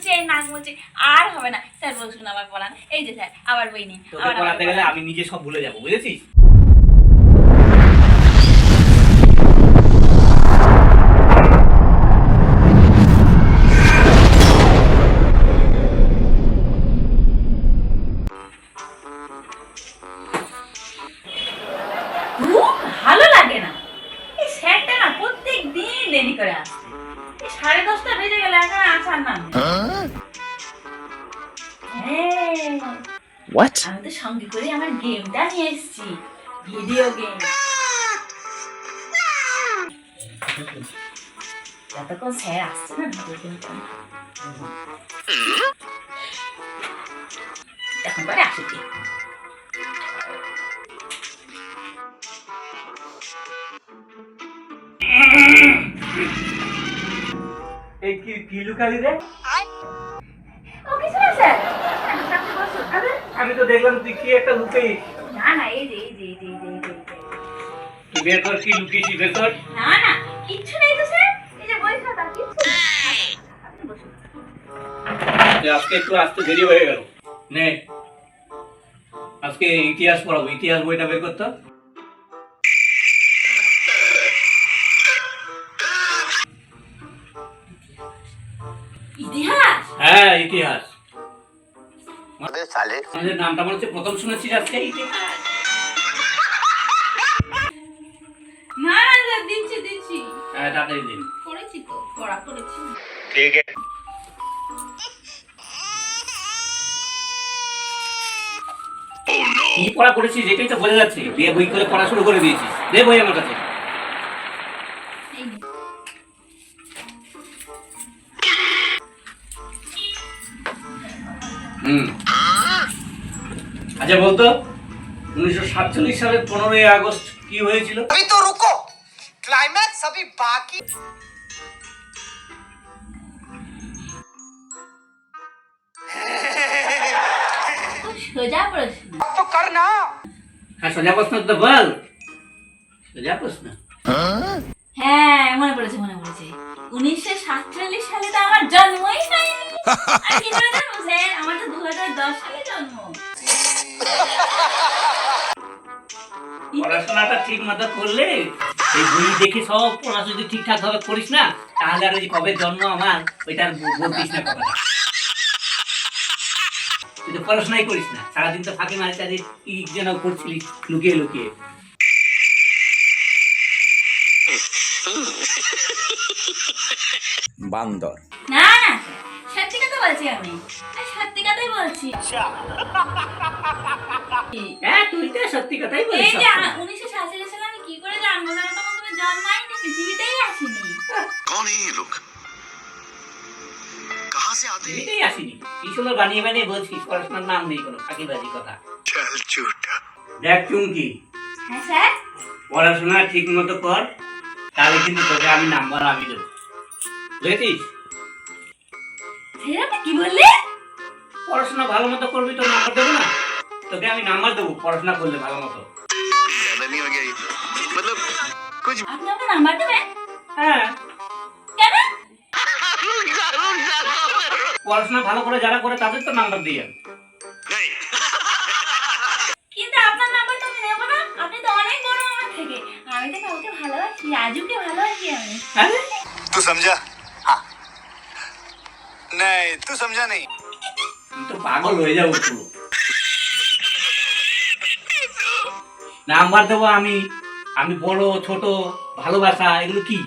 মুছে নাক মুছে আর হবে না। স্যার বসুন আবার পড়ান। এই যে স্যার আবার বই নিন। আবার পড়াতে গেলে আমি নিজে সব ভুলে যাব বুঝেছিস? What? আমি তো সঙ্গে করে আমার গেমটা নিয়ে এসেছি। ভিডিও গেম যতক্ষণ স্যার আসছে না ভিডিও গেমটা এখন পরে আসুক এই কি কি লুকালি রে ও কিছু না স্যার আপনি বসুন আরে আমি তো দেখলাম তুই কি একটা লুকাই না না এই যে এই যে এই যে এই। তুই বের কর কি লুকিয়েছি বের কর। না না কিচ্ছু নেই তো স্যার। এই যে বই খাতা কিচ্ছু আপনি বসুন আজকে একটু আসতে দেরি হয়ে গেল। নে। আজকে ইতিহাস পড়াবো। ইতিহাস বইটা বের করতো ইতিহাস? হ্যাঁ ইতিহাস। আমাদের সালে। আমাদের নামটা বলছে প্রথম শুনেছি আজকে না হ্যাঁ, করেছি তো কি পড়া করেছিস এটাই তো বোঝা যাচ্ছে। বিয়ে বই করে পড়া শুরু করে দিয়েছি। দে বই আমার কাছে। হুম। আচ্ছা বলতো উনিশশো সাতচল্লিশ সালের পনেরোই আগস্ট কি হয়েছিল? তো রুকো। ক্লাইম্যাক্স বাকি। সোজা প্রশ্ন। তো কর না। হ্যাঁ সোজা প্রশ্ন তো বল। সোজা প্রশ্ন। হ্যাঁ মনে পড়েছে মনে পড়েছে। উনিশশো সাতচল্লিশ সালে তো আমার জন্মই হয়নি। আমার তো দু হাজার দশ সালে জন্ম। পড়াশোনাটা ঠিক মতো করলে এই বই দেখে সব পড়া যদি ঠিকঠাক ভাবে করিস না তাহলে আর ওই কবে জন্ম আমার ওইটা আর বলতিস না কথাটা তুই তো পড়াশোনাই করিস না। সারাদিন তো ফাঁকি মারি তাদের কি যেন করছিলি লুকিয়ে লুকিয়ে। বান্দর। না না। সত্যি কথা বলছি আমি। সত্যি কথাই বলছি। হ্যাঁ, সত্যি কথাই উনিশশো সালে আমি কি করে জানব তুমি জন্মাই আসিনি। কোন লোক। দেখ হ্যাঁ, পড়াশোনা ঠিক মতো কর তাহলে কিন্তু তোকে আমি নাম্বার আমি দেবো। বুঝেছিস? কি বললে? পড়াশোনা ভালো মতো করবি তো নাম্বার দেবো না? তোকে আমি নাম্বার দেবো পড়াশোনা করলে ভালো মতো। আপনি আমাকে নাম্বার দেবেন? হ্যাঁ। কেন? পড়াশোনা ভালো করে যারা করে তাদের তো নাম্বার দিয়ে। কিন্তু আপনার আমি নেব না। আপনি তো অনেক বড় আমার থেকে। আমি তো কাউকে ভালোবাসি রাজুকে ভালোবাসি আমি। হ্যাঁ? তো সমঝা। नहीं तू समझा नहीं আমি তো পাগল হয়ে যাবো পুরো নাম্বার দেবো আমি আমি বড় ছোট ভালোবাসা এগুলো কি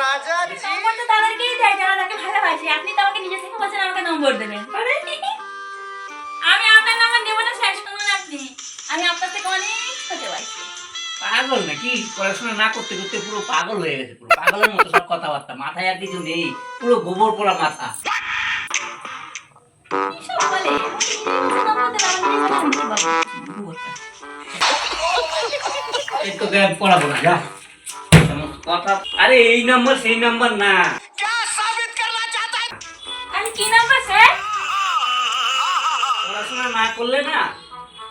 राजा নম্বর তো তাদেরকেই দেয় যারা তাকে ভালোবাসে আপনি তো আমাকে নিজে থেকে বলছেন আমাকে নম্বর দেবেন পাগল নাকি? পড়াশোনা না করতে করতে পুরো পাগল হয়ে গেছে পুরো। পাগলের মতো সব কথাবার্তা। মাথায় আর কিছু নেই। পুরো গোবর পোড়া মাথা। আরে এই নাম্বার সেই নাম্বার না। পড়াশোনা না করলে না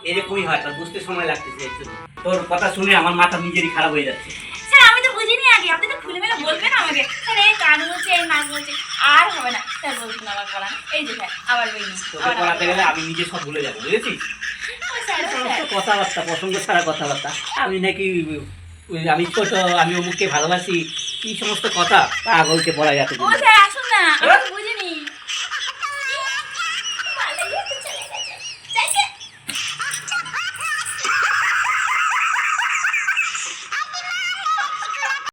এরকমই হয় তোর বুঝতে সময় লাগতেছে একটু তোর কথা শুনে আমার মাথা নিজেরই খারাপ হয়ে যাচ্ছে। স্যার আমি তো বুঝিনি আগে আপনি তো খুলে মেলে বলবেন আমাকে। স্যার এই কান মুছে এই নাক মুছে আর হবে না। স্যার বলবেন আমার পড়ান এই যে স্যার আবার বই তোকে পড়াতে গেলে আমি নিজে সব ভুলে যাব বুঝেছিস? কথাবার্তা প্রসঙ্গ ছাড়া কথাবার্তা। আমি নাকি আমি ছোট আমি অমুককে ভালোবাসি কি সমস্ত কথা পাগলকে বলা যাচ্ছে আসুন না। বুঝতে